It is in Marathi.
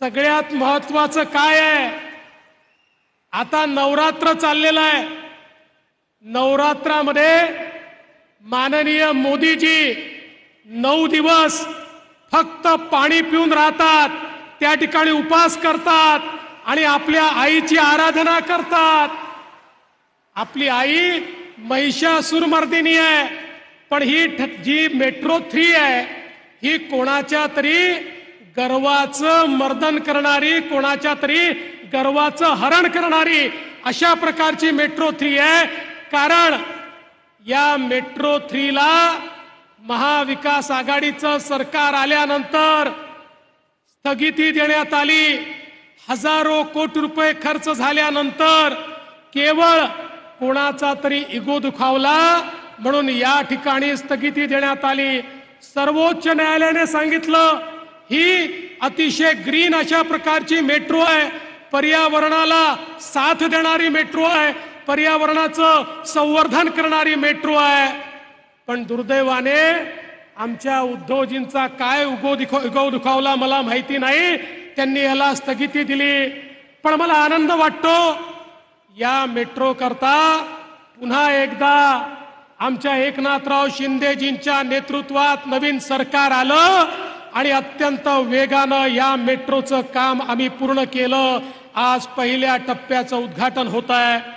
सगळ्यात महत्वाचं काय आहे? आता नवरात्र चाललेलं आहे. नवरात्रामध्ये माननीय मोदीजी नऊ दिवस फक्त पाणी पिऊन राहतात. त्या ठिकाणी उपास करतात आणि आपल्या आईची आराधना करतात. आपली आई महिषासुरमर्दिनी आहे. पण ही जी मेट्रो थ्री आहे ही कोणाच्या तरी गर्वाचं मर्दन करणारी कोणाच्या तरी गर्वाचं हरण करणारी अशा प्रकारची मेट्रो थ्री आहे. कारण या मेट्रो थ्रीला महाविकास आघाडीचं सरकार आल्यानंतर स्थगिती देण्यात आली. हजारो कोटी रुपये खर्च झाल्यानंतर केवळ कोणाचा तरी इगो दुखावला म्हणून या ठिकाणी स्थगिती देण्यात आली. सर्वोच्च न्यायालयाने सांगितलं ही अतिशय ग्रीन अशा प्रकारची मेट्रो आहे. पर्यावरणाला साथ देणारी मेट्रो आहे. पर्यावरणाचं संवर्धन करणारी मेट्रो आहे. पण दुर्दैवाने आमच्या उद्धवजींचा काय उगो दिखो उगव दुखावला मला माहिती नाही. त्यांनी याला स्थगिती दिली. पण मला आनंद वाटतो या मेट्रो करता पुन्हा एकदा आमच्या एकनाथराव शिंदेजींच्या नेतृत्वात नवीन सरकार आलं. आणि अत्यंत वेगानं या मेट्रोचं काम आम्ही पूर्ण केलं. आज पहिल्या टप्प्याचं उद्घाटन होत आहे